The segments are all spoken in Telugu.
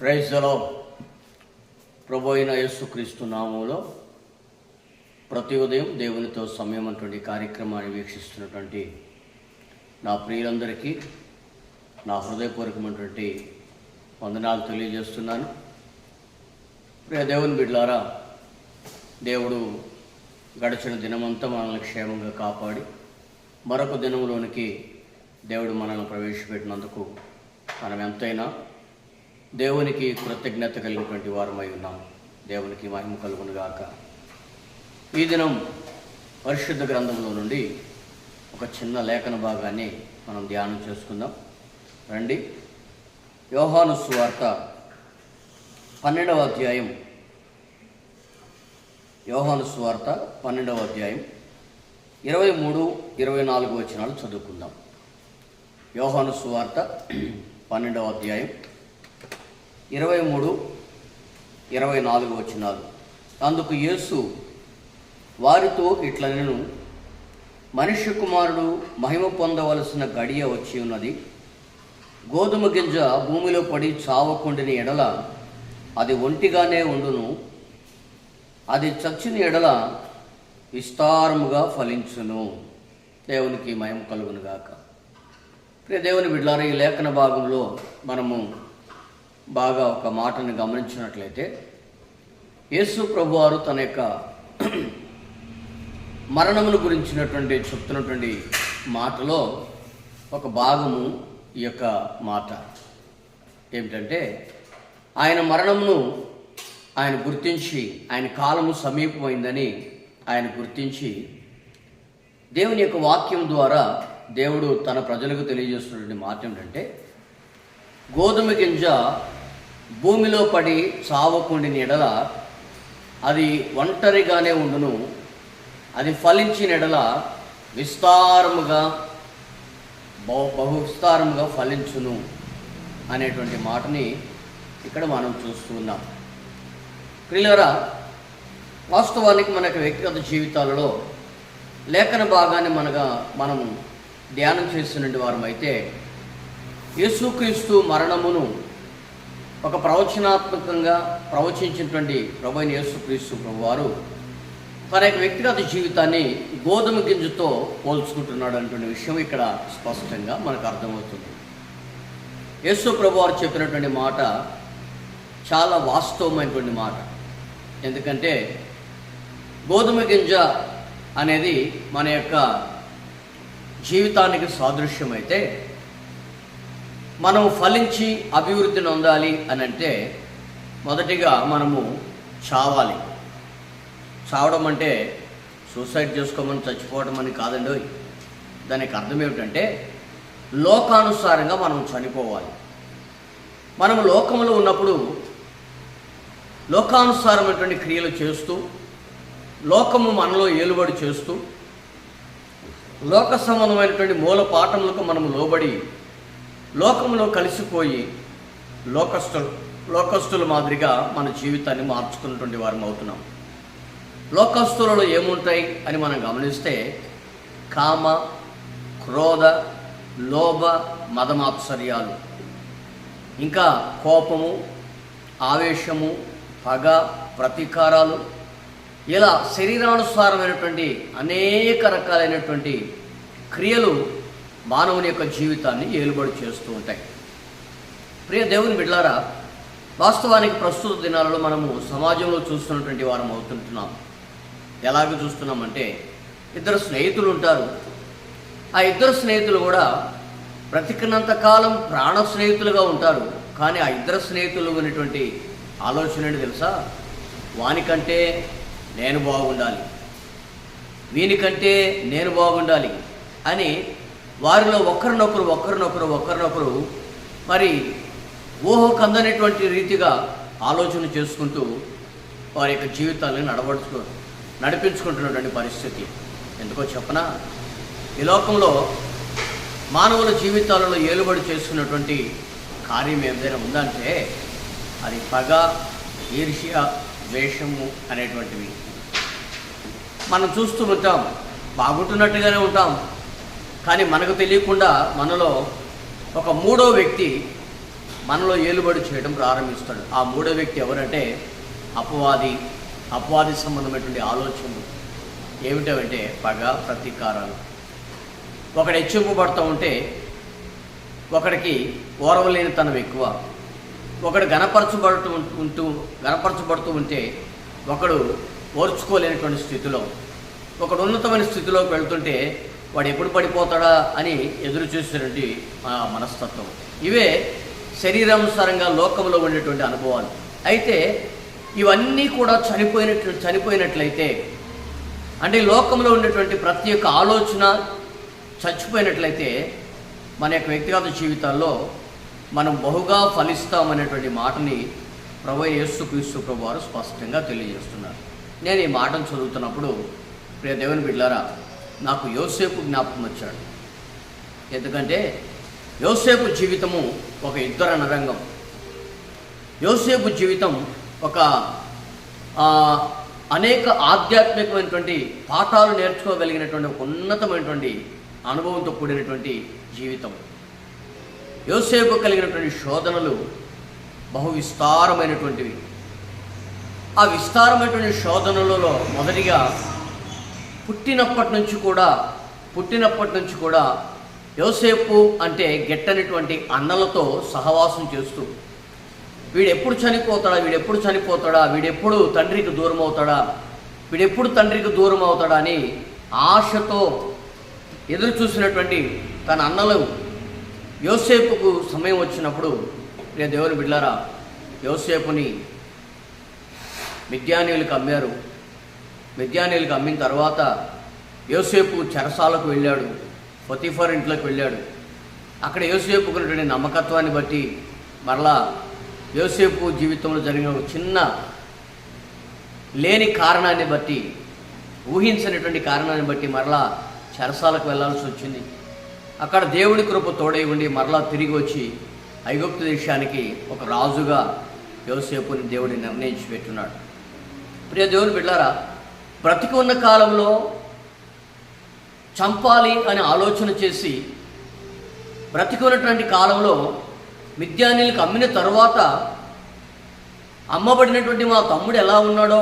ప్రైజ్లో ప్రభు అయిన యేసుక్రీస్తు నామంలో ప్రతి ఉదయం దేవునితో సమయం అటువంటి కార్యక్రమాన్ని వీక్షిస్తున్నటువంటి నా ప్రియులందరికీ నా హృదయపూర్వకమైనటువంటి వందనాలు తెలియజేస్తున్నాను. ప్రియ దేవుని బిడ్లారా దేవుడు గడిచిన దినమంతా మనల్ని క్షేమంగా కాపాడి మరొక దినంలోనికి దేవుడు మనల్ని ప్రవేశపెట్టినందుకు మనం ఎంతైనా దేవునికి కృతజ్ఞత కలిగినటువంటి వారమై ఉన్నాం. దేవునికి మహిమ కలుగునుగాక ఈ దినం పరిశుద్ధ గ్రంథంలో నుండి ఒక చిన్న లేఖన భాగాన్ని మనం ధ్యానం చేసుకుందాం. రండి. యోహాను సువార్త పన్నెండవ అధ్యాయం. యోహాను సువార్త పన్నెండవ అధ్యాయం ఇరవై మూడు ఇరవై నాలుగు వచనాలు చదువుకుందాం. యోహాను సువార్త పన్నెండవ అధ్యాయం ఇరవై మూడు ఇరవై నాలుగు వచ్చినారు అందుకు యేసు వారితో ఇట్ల నేను మనుష్య కుమారుడు మహిమ పొందవలసిన గడియ వచ్చి ఉన్నది. గోధుమ గింజ భూమిలో పడి చావకుండిన ఎడల అది ఒంటిగానే ఉండును. అది చచ్చిన ఎడల విస్తారముగా ఫలించును. దేవునికి మయం కలుగునుగాక. ప్రియ దేవుని బిడ్లారా ఈ లేఖన భాగంలో మనము బాగా ఒక మాటను గమనించినట్లయితే యేసు ప్రభువారు తన యొక్క మరణమును గురించినటువంటి చెప్తున్నటువంటి మాటలో ఒక భాగము ఈ యొక్క మాట. ఏమిటంటే ఆయన మరణమును ఆయన గుర్తించి ఆయన కాలము సమీపమైందని ఆయన గుర్తించి దేవుని యొక్క వాక్యం ద్వారా దేవుడు తన ప్రజలకు తెలియజేస్తున్నటువంటి మాట ఏంటంటే గోధుమ గింజ భూమిలో పడి చావకుండిన ఎడల అది ఒంటరిగానే ఉండును. అది ఫలించిన ఎడల విస్తారముగా బహు బహు విస్తారముగా ఫలించును అనేటువంటి మాటని ఇక్కడ మనం చూస్తున్నాం ప్రియులరా వాస్తవానికి మన వ్యక్తిగత జీవితాలలో లేఖన భాగాన్ని మనగా మనం ధ్యానం చేస్తున్నటువంటి వారమైతే అయితే యేసుక్రీస్తు మరణమును ఒక ప్రవచనాత్మకంగా ప్రవచించినటువంటి ప్రభు అయిన యేసుక్రీస్తు ప్రభు వారు తన యొక్క వ్యక్తిగత జీవితాన్ని గోధుమ గింజతో పోల్చుకుంటున్నాడు అనేటువంటి విషయం ఇక్కడ స్పష్టంగా మనకు అర్థమవుతుంది. యేసు ప్రభు వారు చెప్పినటువంటి మాట చాలా వాస్తవమైనటువంటి మాట. ఎందుకంటే గోధుమ గింజ అనేది మన యొక్క జీవితానికి సాదృశ్యమైతే మనం ఫలించి అభివృద్ధి నొందాలి అని అంటే మొదటిగా మనము చావాలి. చావడం అంటే సూసైడ్ చేసుకోమని చచ్చిపోవడం అని కాదండి దానికి అర్థం ఏమిటంటే లోకానుసారంగా మనం చనిపోవాలి. మనం లోకంలో ఉన్నప్పుడు లోకానుసారమైనటువంటి క్రియలు చేస్తూ లోకము మనలో ఏలుబడి చేస్తూ లోక సంబంధమైనటువంటి మూల పాఠములకు మనం లోబడి లోకంలో కలిసిపోయి లోకస్తులు లోకస్తుల మాదిరిగా మన జీవితాన్ని మార్చుకున్నటువంటి వారం అవుతున్నాం. లోకస్తులలో ఏముంటాయి అని మనం గమనిస్తే కామ క్రోధ లోభ మదమాత్సర్యాలు. ఇంకా కోపము ఆవేశము పగ ప్రతీకారాలు ఇలా శరీరానుసారమైనటువంటి అనేక రకాలైనటువంటి క్రియలు మానవుని యొక్క జీవితాన్ని ఏలుబడి చేస్తూ ఉంటాయి. ప్రియ దేవుని బిడ్లారా వాస్తవానికి ప్రస్తుత దినాలలో మనము సమాజంలో చూస్తున్నటువంటి వారం అవుతుంటున్నాం. ఎలాగ చూస్తున్నామంటే ఇద్దరు స్నేహితులు ఉంటారు. ఆ ఇద్దరు స్నేహితులు కూడా బ్రతికినంత కాలం ప్రాణ స్నేహితులుగా ఉంటారు. కానీ ఆ ఇద్దరు స్నేహితులు ఉన్నటువంటి ఆలోచన ఏంటి తెలుసా? వానికంటే నేను బాగుండాలి. వీనికంటే నేను బాగుండాలి అని వారిలో ఒకరినొకరు ఒకరినొకరు ఒకరినొకరు మరి ఊహకు అందనటువంటి రీతిగా ఆలోచన చేసుకుంటూ వారి యొక్క జీవితాలను నడవడుచు నడిపించుకుంటున్నటువంటి పరిస్థితి. ఎందుకో చెప్పనా? ఈ లోకంలో మానవుల జీవితాలలో ఏలుబడి చేస్తున్నటువంటి కార్యం ఏదైనా ఉందంటే అది పగ ఈర్ష్య ద్వేషము అనేటువంటివి. మనం చూస్తూ ఉంటాం బాగుంటున్నట్టుగానే ఉంటాం కానీ మనకు తెలియకుండా మనలో ఒక మూడో వ్యక్తి మనలో ఏలుబడి చేయడం ప్రారంభిస్తాడు. ఆ మూడో వ్యక్తి ఎవరంటే అపవాది అపవాది సంబంధమైనటువంటి ఆలోచనలు. ఏమిటంటే పగ ప్రతీకారాలు. ఒకడు హెచ్చింపబడుతూ ఉంటే ఒకడికి ఓర్వలేనితనం ఎక్కువ. ఒకడు గణపరచబడుతూ ఉంటూ గణపరచబడుతూ ఉంటే ఒకడు ఓర్చుకోలేనటువంటి స్థితిలో. ఒకడు ఉన్నతమైన స్థితిలోకి వెళ్తుంటే వాడు ఎప్పుడు పడిపోతాడా అని ఎదురు చూసినటువంటి మనస్తత్వం. ఇవే శరీరానుసారంగా లోకంలో ఉండేటువంటి అనుభవాలు. అయితే ఇవన్నీ కూడా చనిపోయినట్లు చనిపోయినట్లయితే అంటే లోకంలో ఉండేటువంటి ప్రతి ఒక్క ఆలోచన చచ్చిపోయినట్లయితే మన యొక్క వ్యక్తిగత జీవితాల్లో మనం బహుగా ఫలిస్తామనేటువంటి మాటని ప్రభు యేసు క్రీస్తు ప్రభు వారు స్పష్టంగా తెలియజేస్తున్నారు. నేను ఈ మాటను చదువుతున్నప్పుడు ప్రియ దేవుని బిడ్డారా నాకు యోసేపు జ్ఞాపకం వచ్చాడు. ఎందుకంటే యోసేపు జీవితము ఒక యుద్ధ రణరంగం యోసేపు జీవితం ఒక అనేక ఆధ్యాత్మికమైనటువంటి పాఠాలు నేర్చుకోగలిగినటువంటి ఒక ఉన్నతమైనటువంటి అనుభవంతో కూడినటువంటి జీవితం. యోసేపు కలిగినటువంటి శోధనలు బహు విస్తారమైనటువంటివి. ఆ విస్తారమైనటువంటి శోధనలలో మొదటిగా పుట్టినప్పటి నుంచి కూడా పుట్టినప్పటి నుంచి కూడా యోసేపు అంటే గెట్టనటువంటి అన్నలతో సహవాసం చేస్తూ వీడెప్పుడు చనిపోతాడా వీడెప్పుడు చనిపోతాడా వీడెప్పుడు తండ్రికి దూరం అవుతాడా వీడెప్పుడు తండ్రికి దూరం అవుతాడా అని ఆశతో ఎదురు చూసినటువంటి తన అన్నలు యోసేపుకు సమయం వచ్చినప్పుడు ప్రియ దేవుని బిడ్లారా యోసేపుని మిద్యానీయులకు అమ్మారు. మిద్యానీలకు అమ్మిన తర్వాత యోసేపు చెరసాలకు వెళ్ళాడు ఫతిఫర్ ఇంట్లోకి వెళ్ళాడు. అక్కడ యోసేపుకున్నటువంటి నమ్మకత్వాన్ని బట్టి మరలా యోసేపు జీవితంలో జరిగిన ఒక చిన్న లేని కారణాన్ని బట్టి ఊహించినటువంటి కారణాన్ని బట్టి మరలా చెరసాలకు వెళ్ళాల్సి వచ్చింది. అక్కడ దేవుడి కృప తోడై ఉండి మరలా తిరిగి వచ్చి ఐగుప్తు దేశానికి ఒక రాజుగా యోసేపుని దేవుడిని నిర్ణయించి పెట్టున్నాడు ప్రియ దేవుని బిడ్డారా బ్రతికి ఉన్న కాలంలో చంపాలి అని ఆలోచన చేసి బ్రతికి ఉన్నటువంటి కాలంలో మిథ్యానీలకు అమ్మిన తర్వాత అమ్మబడినటువంటి మా తమ్ముడు ఎలా ఉన్నాడో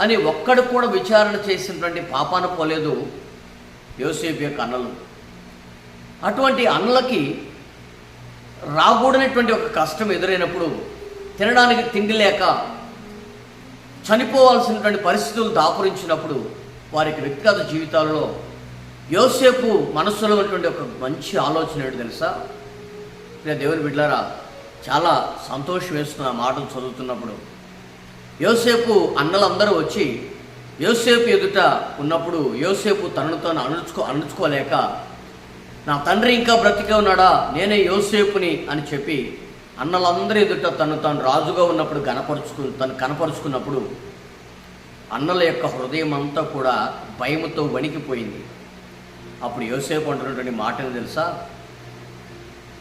అని ఒక్కడు కూడా విచారణ చేసినటువంటి పాపాన పోలేదు యోసేపు యొక్క అన్నలు. అటువంటి అన్నలకి రాకూడనటువంటి ఒక కష్టం ఎదురైనప్పుడు తినడానికి తిండి లేక చనిపోవాల్సినటువంటి పరిస్థితులు దాపురించినప్పుడు వారికి వ్యక్తిగత జీవితాలలో యోసేపు మనస్సులో ఉన్నటువంటి ఒక మంచి ఆలోచన ఏంటి తెలుసా? నేను దేవుని బిడ్డారా చాలా సంతోషం వేస్తున్న మాటలు చదువుతున్నప్పుడు యోసేపు అన్నలందరూ వచ్చి యోసేపు ఎదుట ఉన్నప్పుడు యోసేపు తనను తాను అణుచుకో అణుచుకోలేక నా తండ్రి ఇంకా బ్రతికే ఉన్నాడా? నేనే యోసేపుని అని చెప్పి అన్నలందరి ఎదుట తను తాను రాజుగా ఉన్నప్పుడు కనపరుచుకు తను కనపరుచుకున్నప్పుడు అన్నల యొక్క హృదయం అంతా కూడా భయముతో వణికిపోయింది. అప్పుడు యోసేపు అంటున్నటువంటి మాటను తెలుసా?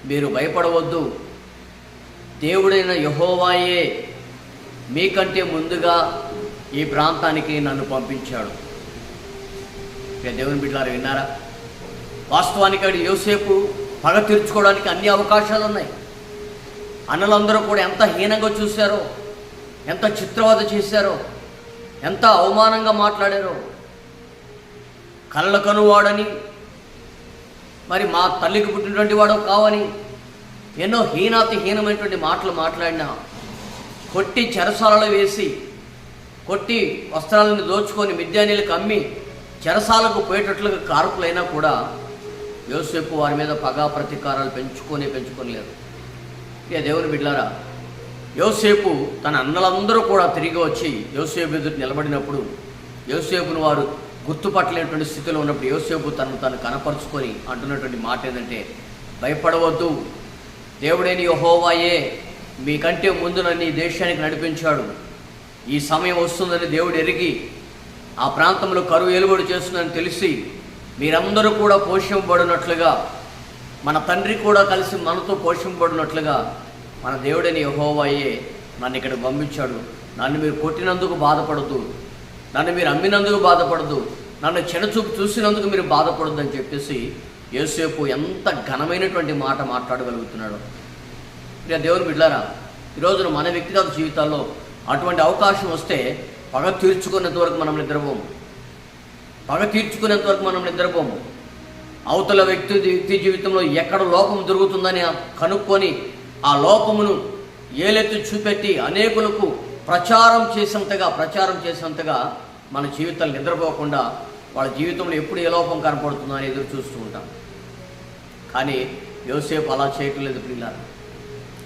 మీరు భయపడవద్దు. దేవుడైన యహోవాయే మీకంటే ముందుగా ఈ ప్రాంతానికి నన్ను పంపించాడు. దేవుని బిడ్డలారు విన్నారా? వాస్తవానికి అక్కడ యోసేపు పగ తీర్చుకోవడానికి అన్ని అవకాశాలు ఉన్నాయి అన్నలందరూ కూడా ఎంత హీనంగా చూశారో ఎంత చిత్రవద చేశారో ఎంత అవమానంగా మాట్లాడారో. కళ్ళ కనువాడని మరి మా తల్లికి పుట్టినటువంటి వాడు కావని ఎన్నో హీనాతి హీనమైనటువంటి మాటలు మాట్లాడినా కొట్టి చెరసాలలో వేసి కొట్టి వస్త్రాలను దోచుకొని మిద్యానీలకు అమ్మి చెరసాలకు పోయేటట్లుగా కారకులైనా కూడా యోసేపు వారి మీద పగా ప్రతీకారాలు పెంచుకొని పెంచుకోలేరు ఇక దేవుని బిడ్డలారా యోసేపు తన అన్నలందరూ కూడా తిరిగి వచ్చి యోసేపు ఎదురు నిలబడినప్పుడు యోసేపును వారు గుర్తుపట్టలేనటువంటి స్థితిలో ఉన్నప్పుడు యోసేపు తను తను కనపరుచుకొని అంటున్నటువంటి మాట ఏంటంటే భయపడవద్దు. దేవుడైన యహోవాయే మీకంటే ముందు నన్ను ఈ దేశానికి నడిపించాడు. ఈ సమయం వస్తుందని దేవుడు ఎరిగి ఆ ప్రాంతంలో కరువు ఎలుబడి చేస్తుందని తెలిసి మీరందరూ కూడా పోషింపబడినట్లుగా మన తండ్రి కూడా కలిసి మనతో పోషింపబడినట్లుగా మన దేవుడని యహోవాయే నన్ను ఇక్కడ పంపించాడు. నన్ను మీరు కొట్టినందుకు బాధపడద్దు. నన్ను మీరు అమ్మినందుకు బాధపడద్దు. నన్ను చెడచూపు చూసినందుకు మీరు బాధపడద్దు అని చెప్పేసి యేసేపు ఎంత ఘనమైనటువంటి మాట మాట్లాడగలుగుతున్నాడు. ఇక దేవుని బిడ్డారా ఈరోజు మన వ్యక్తిగత జీవితాల్లో అటువంటి అవకాశం వస్తే పగ తీర్చుకునేంత వరకు మనం నిద్రపోము. పగ తీర్చుకునేంత వరకు మనం నిద్రపోము. అవతల వ్యక్తి వ్యక్తి జీవితంలో ఎక్కడ లోపం దొరుకుతుందని కనుక్కొని ఆ లోపమును ఏలెత్తి చూపెట్టి అనేకులకు ప్రచారం చేసినంతగా ప్రచారం చేసినంతగా మన జీవితాలు నిద్రపోకుండా వాళ్ళ జీవితంలో ఎప్పుడు ఏ లోపం కనపడుతుందో అని ఎదురు చూస్తూ ఉంటాం. కానీ యోసేపు అలా చేయట్లేదు పిల్లలు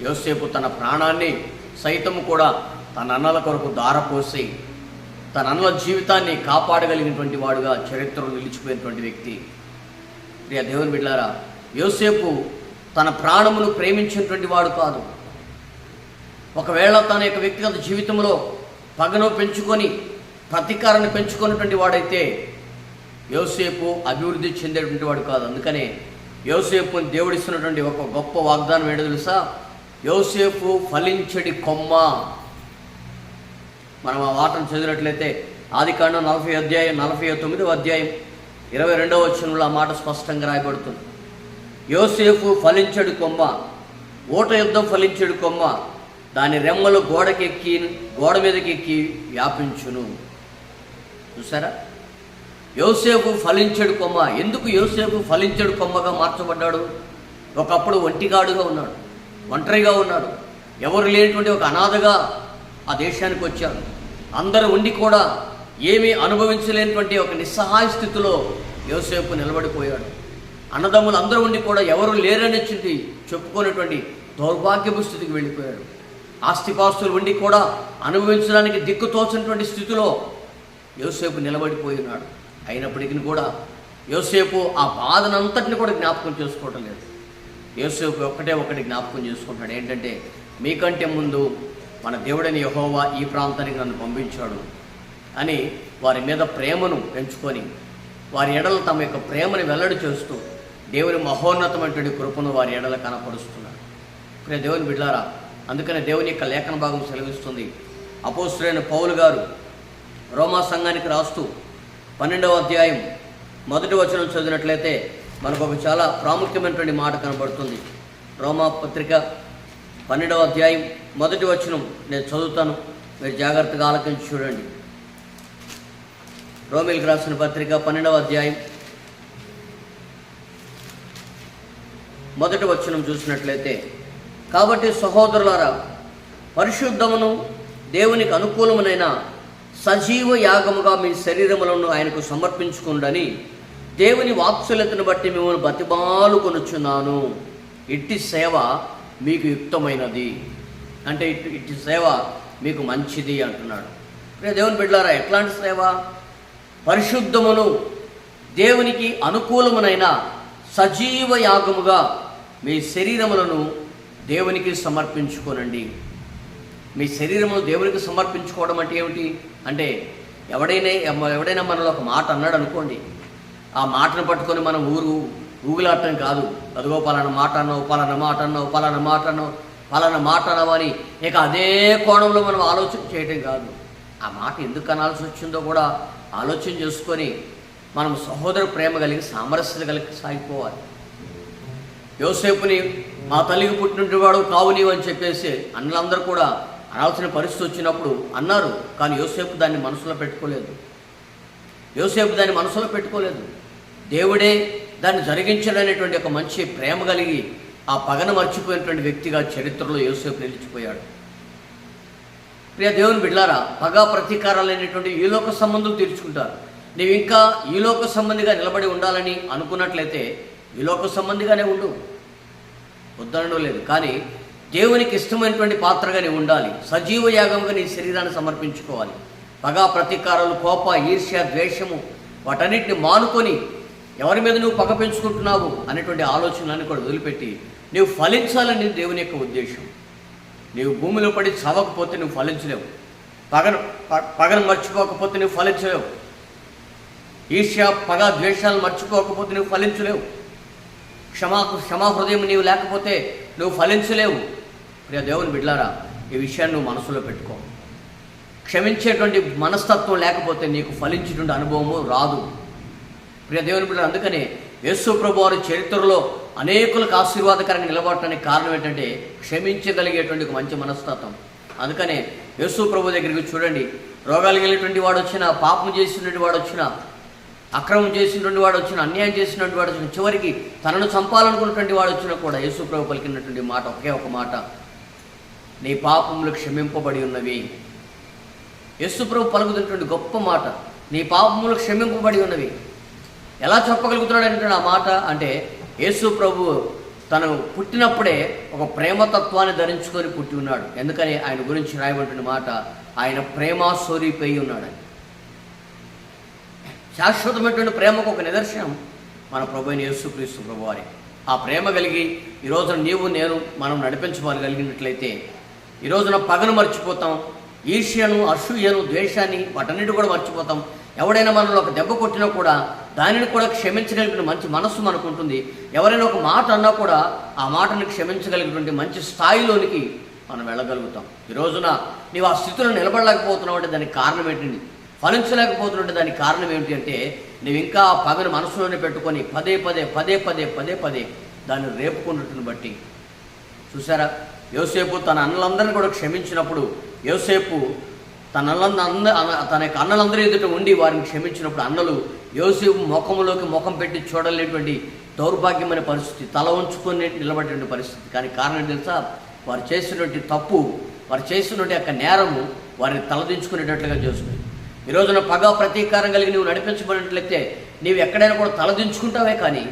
యోసేపు తన ప్రాణాన్ని సైతము కూడా తన అన్నల కొరకు దారపోసి తన అన్నల జీవితాన్ని కాపాడగలిగినటువంటి వాడుగా చరిత్రలో నిలిచిపోయినటువంటి వ్యక్తి ప్రియ దేవుని బిడ్డారా యోసేపు తన ప్రాణమును ప్రేమించినటువంటి వాడు కాదు. ఒకవేళ తన యొక్క వ్యక్తిగత జీవితంలో పగను పెంచుకొని ప్రతీకారాన్ని పెంచుకున్నటువంటి వాడైతే యోసేపు అభివృద్ధి చెందేటువంటి వాడు కాదు. అందుకనే యోసేపుని దేవుడిస్తున్నటువంటి ఒక గొప్ప వాగ్దానం ఏంటో తెలుసా? యోసేపు ఫలించడి కొమ్మ. మనం ఆ వాటను చదివినట్లయితే ఆది కాండం నలభై అధ్యాయం నలభై తొమ్మిదవ అధ్యాయం ఇరవై రెండవ వచనంలో ఆ మాట స్పష్టంగా రాయబడుతుంది. యోసేపు ఫలించడు కొమ్మ ఓట యుద్ధం ఫలించడు కొమ్మ దాని రెమ్మలు గోడకెక్కి గోడ మీదకి ఎక్కి వ్యాపించును. చూసారా యోసేపు ఫలించడు కొమ్మ. ఎందుకు యోసేపు ఫలించడు కొమ్మగా మార్చబడ్డాడు? ఒకప్పుడు ఒంటిగాడుగా ఉన్నాడు ఒంటరిగా ఉన్నాడు. ఎవరు లేనటువంటి ఒక అనాథగా ఆ దేశానికి వచ్చాడు అందరూ ఉండి కూడా ఏమీ అనుభవించలేనటువంటి ఒక నిస్సహాయ స్థితిలో యోసేపు నిలబడిపోయాడు. అన్నదమ్ములు అందరూ ఉండి కూడా ఎవరు లేరని చెప్పుకునేటువంటి దౌర్భాగ్యపు స్థితికి వెళ్ళిపోయాడు. ఆస్తిపాస్తులు ఉండి కూడా అనుభవించడానికి దిక్కు తోచినటువంటి స్థితిలో యోసేపు నిలబడిపోయి ఉన్నాడు అయినప్పటికీ కూడా యోసేపు ఆ బాధనంతటిని కూడా జ్ఞాపకం చేసుకోవటం లేదు. యోసేపు ఒక్కటే ఒకటి జ్ఞాపకం చేసుకుంటాడు ఏంటంటే మీకంటే ముందు మన దేవుడని యహోవా ఈ ప్రాంతానికి నన్ను పంపించాడు. అని వారి మీద ప్రేమను పెంచుకొని వారి ఎడలు తమ యొక్క ప్రేమను వెల్లడి చేస్తూ దేవుని మహోన్నతమైనటువంటి కృపను వారి ఎడల కనపరుస్తున్నారు. ప్రియ దేవుని బిడ్డారా అందుకనే దేవుని యొక్క లేఖన భాగం సెలవిస్తుంది. అపోస్తులైన పౌలు గారు రోమా సంఘానికి రాస్తూ పన్నెండవ అధ్యాయం మొదటి వచనం చదివినట్లయితే మనకు ఒక చాలా ప్రాముఖ్యమైనటువంటి మాట కనబడుతుంది. రోమా పత్రిక పన్నెండవ అధ్యాయం మొదటి వచనం నేను చదువుతాను. మీరు జాగ్రత్తగా ఆలకించి చూడండి. రోమిల్కి రాసిన పత్రిక పన్నెండవ అధ్యాయం. మొదటి వచనం చూసినట్లయితే కాబట్టి సహోదరులారా పరిశుద్ధమును దేవునికి అనుకూలమునైన సజీవ యాగముగా మీ శరీరములను ఆయనకు సమర్పించుకుండని దేవుని వాత్సల్యతను బట్టి మిమ్మల్ని బతిమాలు కొనుచున్నాను. ఇట్టి సేవ మీకు యుక్తమైనది. అంటే ఇటు ఇట్టి సేవ మీకు మంచిది అంటున్నాడు. దేవుని బిడ్డారా ఎట్లాంటి సేవ? పరిశుద్ధమును దేవునికి అనుకూలమునైన సజీవ యాగముగా మీ శరీరములను దేవునికి సమర్పించుకోనండి. మీ శరీరమును దేవునికి సమర్పించుకోవడం అంటే ఏమిటి? అంటే ఎవడైనా ఎవడైనా మనలో ఒక మాట అన్నాడు అనుకోండి ఆ మాటను పట్టుకొని మనం ఊరు ఊగులాడటం కాదు. అదిగో పలానా మాట అన్నావు పలానా మాట అన్నావు పలానా మాట అన్నావు పలానా మాట అన్నావు అని ఇక అదే కోణంలో మనం ఆలోచన చేయటం కాదు. ఆ మాట ఎందుకు అనాల్సి వచ్చిందో కూడా ఆలోచన చేసుకొని మనం సహోదర ప్రేమ కలిగి సామరస్యత కలిగి సాగిపోవాలి. యోసేపుని మా తల్లికి పుట్టినవాడు కావు నీవు అని చెప్పేసి అన్నలందరూ కూడా అనాల్సిన పరిస్థితి వచ్చినప్పుడు అన్నారు. కానీ యోసేపు దాన్ని మనసులో పెట్టుకోలేదు. యోసేపు దాన్ని మనసులో పెట్టుకోలేదు. దేవుడే దాన్ని జరిగించడనేటువంటి ఒక మంచి ప్రేమ కలిగి ఆ పగన మర్చిపోయినటువంటి వ్యక్తిగా చరిత్రలో యోసేపు నిలిచిపోయాడు. ప్రియ దేవుని బిడ్లారా పగ ప్రతీకారాలు అనేటువంటి ఈ లోక సంబంధం తీర్చుకుంటారు. నీవు ఇంకా ఈ లోక సంబంధిగా నిలబడి ఉండాలని అనుకున్నట్లయితే ఈ లోక సంబంధిగానే ఉండు. వద్దనడం లేదు. కానీ దేవునికి ఇష్టమైనటువంటి పాత్రగా నీవు ఉండాలి. సజీవ యాగంగా నీ శరీరాన్ని సమర్పించుకోవాలి. పగా ప్రతీకారాలు కోప ఈర్ష్య ద్వేషము వాటన్నిటిని మానుకొని ఎవరి మీద నువ్వు పగ పెంచుకుంటున్నావు అనేటువంటి ఆలోచనలన్నీ కూడా వదిలిపెట్టి నువ్వు ఫలించాలని దేవుని యొక్క ఉద్దేశం. నీవు భూమిలో పడి చదవకపోతే నువ్వు ఫలించలేవు. పగను ప- పగను మర్చిపోకపోతే నువ్వు ఫలించలేవు. ఈర్ష్య పగ ద్వేషాలు మర్చిపోకపోతే నువ్వు ఫలించలేవు. క్షమా క్షమా హృదయం నీవు లేకపోతే నువ్వు ఫలించలేవు. ప్రియ దేవుని బిడ్లారా ఈ విషయాన్ని నువ్వు మనసులో పెట్టుకో. క్షమించేటువంటి మనస్తత్వం లేకపోతే నీకు ఫలించేటువంటి అనుభవము రాదు. ప్రియ దేవుని బిడ్డ అందుకనే యేసు ప్రభు వారి చరిత్రలో అనేకులకు ఆశీర్వాదకరంగా నిలబడటానికి కారణం ఏంటంటే క్షమించగలిగేటువంటి ఒక మంచి మనస్తత్వం. అందుకనే యేసు ప్రభు దగ్గరికి చూడండి. రోగాలు కలిగినటువంటి వాడు వచ్చిన పాపం చేసినటువంటి వాడు వచ్చిన అక్రమం చేసినటువంటి వాడు వచ్చిన అన్యాయం చేసినటువంటి వాడు వచ్చిన చివరికి తనను చంపాలనుకున్నటువంటి వాడు వచ్చినా కూడా యేసు ప్రభు పలికినటువంటి మాట ఒకే ఒక మాట. నీ పాపములు క్షమింపబడి ఉన్నవి. యేసు ప్రభు పలుకుతున్నటువంటి గొప్ప మాట నీ పాపములు క్షమింపబడి ఉన్నవి. ఎలా చెప్పగలుగుతున్నాడు అంటే ఆ మాట అంటే యేసు ప్రభు తను పుట్టినప్పుడే ఒక ప్రేమతత్వాన్ని ధరించుకొని పుట్టి ఉన్నాడు. ఎందుకని? ఆయన గురించి రాయబడిన మాట ఆయన ప్రేమ సోరిపోయి ఉన్నాడని శాశ్వతమైనటువంటి ప్రేమకు ఒక నిదర్శనం మన ప్రభు అయిన యేసుక్రీస్తు ప్రభు వారి. ఆ ప్రేమ కలిగి ఈ రోజున నీవు నేను మనం నడిపించగలిగినట్లయితే ఈ రోజున పగను మర్చిపోతాం. ఈర్ష్యను అసూయను ద్వేషాన్ని వాటన్నిటి కూడా మర్చిపోతాం. ఎవడైనా మనలో ఒక దెబ్బ కొట్టినా కూడా దానిని కూడా క్షమించగలిగిన మంచి మనస్సు మనకు ఉంటుంది ఎవరైనా ఒక మాట అన్నా కూడా ఆ మాటను క్షమించగలిగినటువంటి మంచి స్థాయిలోనికి మనం వెళ్ళగలుగుతాం. ఈ రోజున నీవు ఆ స్థితిలో నిలబడలేకపోతున్నావు అంటే దానికి కారణం ఏంటండి ఫలించలేకపోతున్నట్టు దానికి కారణం ఏమిటి అంటే నువ్వు ఇంకా ఆ పగను మనసులోనే పెట్టుకొని పదే పదే పదే పదే పదే పదే దాన్ని రేపుకున్నట్టును బట్టి. చూసారా యోసేపు తన అన్నలందరినీ కూడా క్షమించినప్పుడు యోసేపు తన అన్నలంద అంద- తన యొక్క అన్నలందరి ఎదుట ఉండి వారిని క్షమించినప్పుడు అన్నలు యోసేపు ముఖంలోకి ముఖం పెట్టి చూడలేటువంటి దౌర్భాగ్యమైన పరిస్థితి తల ఉంచుకొని నిలబడేటువంటి పరిస్థితి. కానీ కారణం తెలుసా? వారు చేసినటువంటి తప్పు వారు చేసినటువంటి యొక్క నేరము వారిని తలదించుకునేటట్లుగా చేస్తుంది. ఈ రోజున పగ ప్రతీకారం కలిగి నువ్వు నడిపించబడినట్లయితే నీవు ఎక్కడైనా కూడా తలదించుకుంటావే కానీ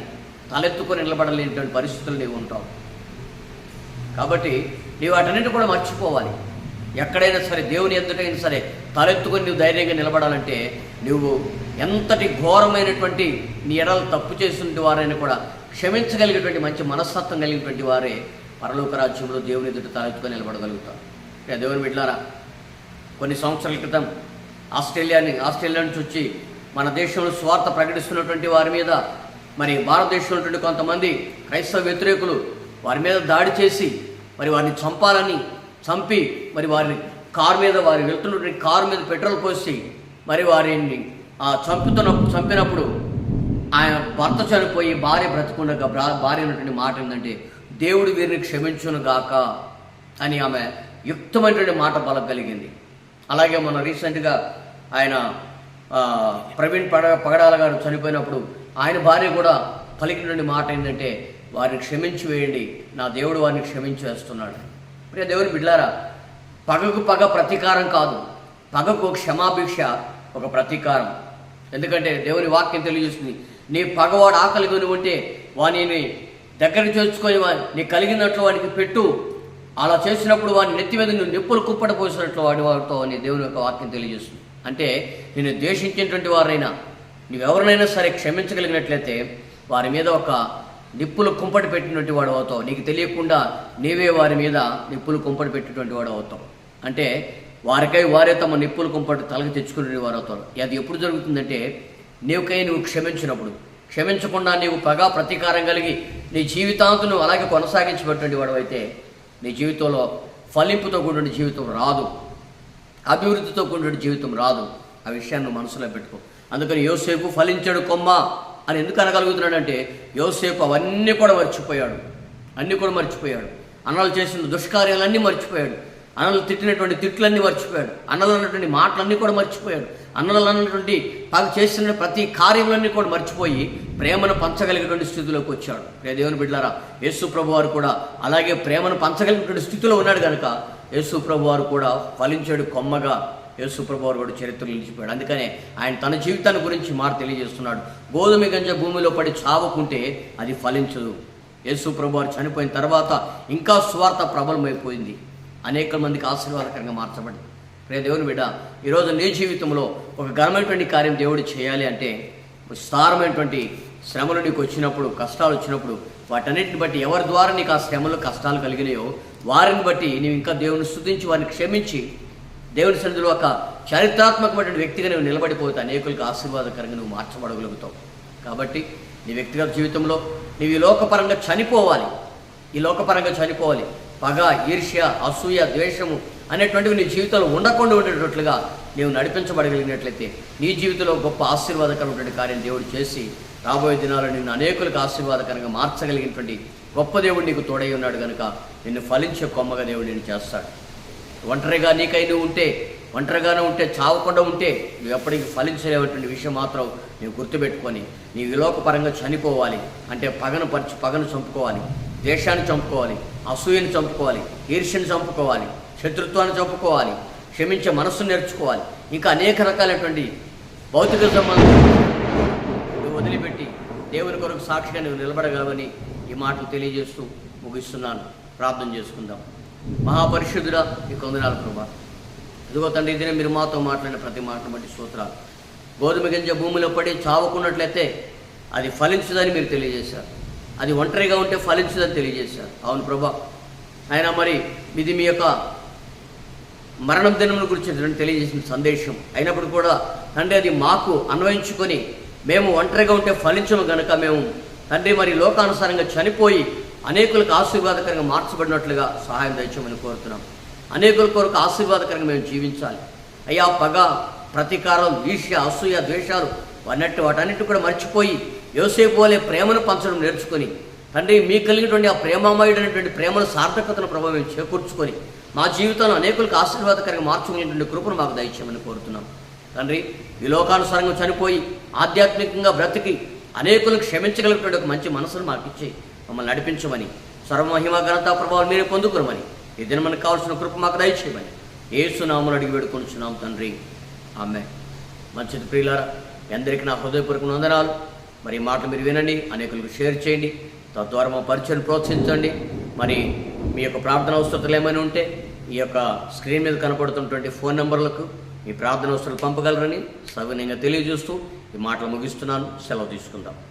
తలెత్తుకొని నిలబడలేనిటువంటి పరిస్థితులు నీవు ఉంటావు. కాబట్టి నీవు వాటన్నిటి కూడా మర్చిపోవాలి. ఎక్కడైనా సరే దేవుని ఎదుటైనా సరే తలెత్తుకొని నువ్వు ధైర్యంగా నిలబడాలంటే నువ్వు ఎంతటి ఘోరమైనటువంటి నీ ఎడలు తప్పు చేసినటువంటి వారైనా కూడా క్షమించగలిగేటువంటి మంచి మనస్తత్వం కలిగినటువంటి వారే పరలోక రాజ్యంలో దేవుని ఎదుట తలెత్తుకొని నిలబడగలుగుతారు. దేవుని బిడ్డారా కొన్ని సంవత్సరాల క్రితం ఆస్ట్రేలియాని ఆస్ట్రేలియా నుంచి వచ్చి మన దేశంలో స్వార్థ ప్రకటిస్తున్నటువంటి వారి మీద మరి భారతదేశంలో ఉన్నటువంటి కొంతమంది క్రైస్తవ వ్యతిరేకులు వారి మీద దాడి చేసి మరి వారిని చంపాలని చంపి మరి వారిని కారు మీద వారి వెళ్తున్నటువంటి కారు మీద పెట్రోల్ పోసి మరి వారిని ఆ చంపుతున్న చంపినప్పుడు ఆయన భర్త చనిపోయి భార్య బ్రతకుండగా భార్య ఉన్నటువంటి మాట ఏంటంటే దేవుడు వీరిని క్షమించును గాక అని ఆమె యుక్తమైనటువంటి మాట పలకగలిగింది. అలాగే మొన్న రీసెంట్గా ఆయన ప్రవీణ్ పడ పగడాల గారు చనిపోయినప్పుడు ఆయన భార్య కూడా పలికినటువంటి మాట ఏంటంటే వారిని క్షమించి వేయండి నా దేవుడు వారిని క్షమించేస్తున్నాడు ప్రియ దేవుని బిడ్లారా పగకు పగ ప్రతీకారం కాదు. పగకు క్షమాభిక్ష ఒక ప్రతీకారం. ఎందుకంటే దేవుని వాక్యం తెలియజేస్తుంది. నీ పగవాడు ఆకలి కొని ఉంటే వానిని దగ్గర చేర్చుకొని నీ కలిగినట్లు వాడికి పెట్టు. అలా చేసినప్పుడు వాడిని నెత్తి మీద నువ్వు నిప్పులు కుప్పట పోసినట్లు వాడి వాడితో అని దేవుని యొక్క వాక్యం తెలియజేస్తుంది. అంటే నేను ద్వేషించినటువంటి వారైనా నువ్వెవరినైనా సరే క్షమించగలిగినట్లయితే వారి మీద ఒక నిప్పులు కుంపటి పెట్టినటువంటి వాడు అవుతావు. నీకు తెలియకుండా నీవే వారి మీద నిప్పులు కుంపటి పెట్టినటువంటి వాడు అవుతావు. అంటే వారికై వారే తమ నిప్పులు కుంపటి తలకి తెచ్చుకునే వారు అవుతారు. అది ఎప్పుడు జరుగుతుందంటే నీవుకై నువ్వు క్షమించినప్పుడు. క్షమించకుండా నీవు పగా ప్రతీకారం కలిగి నీ జీవితాంతం నువ్వు అలాగే కొనసాగించబడినటువంటి వాడు అయితే నీ జీవితంలో ఫలింపుతో కూడిన జీవితం రాదు. అభివృద్ధితో కూడిన జీవితం రాదు. ఆ విషయాన్ని మనసులో పెట్టుకో. అందుకని యోసేపు ఫలించాడు కొమ్మ అని ఎందుకు అనగలుగుతున్నాడంటే యోసేపు అవన్నీ కూడా మర్చిపోయాడు. అన్నీ కూడా మర్చిపోయాడు. అన్నలు చేసిన దుష్కార్యాలన్నీ మర్చిపోయాడు. అన్నలు తిట్టినటువంటి తిట్లన్నీ మర్చిపోయాడు. అన్నలు అన్నటువంటి మాటలన్నీ కూడా మర్చిపోయాడు. అన్నలు అన్నటువంటి తాను చేసిన ప్రతి కార్యములన్నీ కూడా మర్చిపోయి ప్రేమను పంచగలిగినటువంటి స్థితిలోకి వచ్చాడు. దేవుని బిడ్డారా యేసు ప్రభు వారు కూడా అలాగే ప్రేమను పంచగలిగినటువంటి స్థితిలో ఉన్నాడు కనుక యేసు ప్రభు వారు కూడా ఫలించాడు కొమ్మగా యేసు ప్రభు వారు కూడా చరిత్రలో నిలిచిపోయాడు. అందుకనే ఆయన తన జీవితాన్ని గురించి మాట తెలియజేస్తున్నాడు. గోధుమ గంజ భూమిలో పడి చావకుంటే అది ఫలించదు. యేసు ప్రభు వారు చనిపోయిన తర్వాత ఇంకా స్వార్థ ప్రబలమైపోయింది. అనేక మందికి ఆశీర్వాదకరంగా మార్చబడింది. ప్రే దేవుని బిడ్డ ఈరోజు నీ జీవితంలో ఒక ఘనమైనటువంటి కార్యం దేవుడు చేయాలి అంటే విస్తారమైనటువంటి శ్రమలు నీకు వచ్చినప్పుడు కష్టాలు వచ్చినప్పుడు వాటన్నిటిని బట్టి ఎవరి ద్వారా నీకు ఆ శ్రమలు కష్టాలు కలిగినాయో వారిని బట్టి నీవు ఇంకా దేవుని స్థుతించి వారిని క్షమించి దేవుని సన్నిధిలో ఒక చారిత్రాత్మకమైనటువంటి వ్యక్తిగా నువ్వు నిలబడిపోతే అనేకులకు ఆశీర్వాదకరంగా నువ్వు మార్చబడగలుగుతావు. కాబట్టి నీ వ్యక్తిగత జీవితంలో నీవు ఈ లోకపరంగా చనిపోవాలి. ఈ లోకపరంగా చనిపోవాలి. పగ ఈర్ష్య అసూయ ద్వేషము అనేటువంటివి నీ జీవితంలో ఉండకుండా ఉండేటట్లుగా నీవు నడిపించబడగలిగినట్లయితే నీ జీవితంలో గొప్ప ఆశీర్వాదకరమైనటువంటి కార్యం దేవుడు చేసి రాబోయే దినాల్లో నిన్ను అనేకులకు ఆశీర్వాదకరంగా మార్చగలిగినటువంటి గొప్ప దేవుడు నీకు తోడై ఉన్నాడు కనుక నిన్ను ఫలించే కొమ్మగా దేవుడు నేను చేస్తాడు. ఒంటరిగా నీకై నువ్వు ఉంటే ఒంటరిగానే ఉంటే చావకుండా ఉంటే నువ్వు ఎప్పటికీ ఫలించలేనటువంటి విషయం మాత్రం నువ్వు గుర్తుపెట్టుకొని నీ విలోకపరంగా చనిపోవాలి. అంటే పగను పరిచి పగను చంపుకోవాలి. దేశాన్ని చంపుకోవాలి. అసూయని చంపుకోవాలి ఈర్ష్యని చంపుకోవాలి శత్రుత్వాన్ని చంపుకోవాలి క్షమించే మనస్సును నేర్చుకోవాలి. ఇంకా అనేక రకాలైనటువంటి భౌతిక సంబంధం నువ్వు వదిలిపెట్టి దేవుని కొరకు సాక్షిగా నువ్వు నిలబడగలవని ఈ మాటలు తెలియజేస్తూ ముగిస్తున్నాను. ప్రార్థన చేసుకుందాం. మహాపరిశుద్ధుడా ఈ కొందనాలు ప్రభా. ఇదిగో తండ్రి ఇదినే మీరు మాతో మాట్లాడిన ప్రతి మాటను బట్టి సూత్రాలు గోధుమ గింజ భూమిలో పడి చావకున్నట్లయితే అది ఫలించదని మీరు తెలియజేశారు. అది ఒంటరిగా ఉంటే ఫలించదని తెలియజేశారు. అవును ప్రభా. ఆయన మరి ఇది మీ యొక్క మరణం దినం గురించి తెలియజేసిన సందేశం. అయినప్పుడు కూడా తండ్రి అది మాకు అన్వయించుకొని మేము ఒంటరిగా ఉంటే ఫలించము గనక మేము తండ్రి మరి లోకానుసారంగా చనిపోయి అనేకులకు ఆశీర్వాదకరంగా మార్చబడినట్లుగా సహాయం దయచేయమని కోరుతున్నాం. అనేకుల కొరకు ఆశీర్వాదకరంగా మేము జీవించాలి. అయ్యా పగ ప్రతీకారం ఈర్ష్య అసూయ ద్వేషాలు అన్నట్టు వాటన్నిటి కూడా మర్చిపోయి యోసేపు వలె ప్రేమను పంచడం నేర్చుకొని తండ్రి మీకు కలిగినటువంటి ఆ ప్రేమమయుడైనటువంటి ప్రేమను సార్థకతను ప్రభావం చేకూర్చుకొని మా జీవితంలో అనేకులకు ఆశీర్వాదకరంగా మార్చుకునేటువంటి కృపను మాకు దయచేయమని కోరుతున్నాం. తండ్రి ఈ లోకానుసారంగా చనిపోయి ఆధ్యాత్మికంగా బ్రతికి అనేకులకు క్షమించగలిగినటువంటి ఒక మంచి మనసును మాకు ఇచ్చి మమ్మల్ని నడిపించమని సర్వమహిమ ఘనత ప్రభావం మీరే పొందుకురమని ఈ దిన మనకు కావాల్సిన కృప మాకు దయచేయమని ఏసునామలు అడిగి వేడుకొనిచున్నాం తండ్రి. ఆమె మంచిది ప్రియులారా మీ అందరికీ నా హృదయపూర్వక వందనాలు. మరి ఈ మాటలు మీరు వినండి అనేకులకు షేర్ చేయండి తద్వారా మా పరిచయం ప్రోత్సహించండి. మరి మీ యొక్క ప్రార్థన అవసరతలు ఏమైనా ఉంటే ఈ యొక్క స్క్రీన్ మీద కనపడుతున్నటువంటి ఫోన్ నెంబర్లకు మీ ప్రార్థన అవసరాలు పంపగలరని సవినయంగా తెలియజేస్తూ ఈ మాటలు ముగిస్తున్నాను. సెలవు తీసుకుందాం.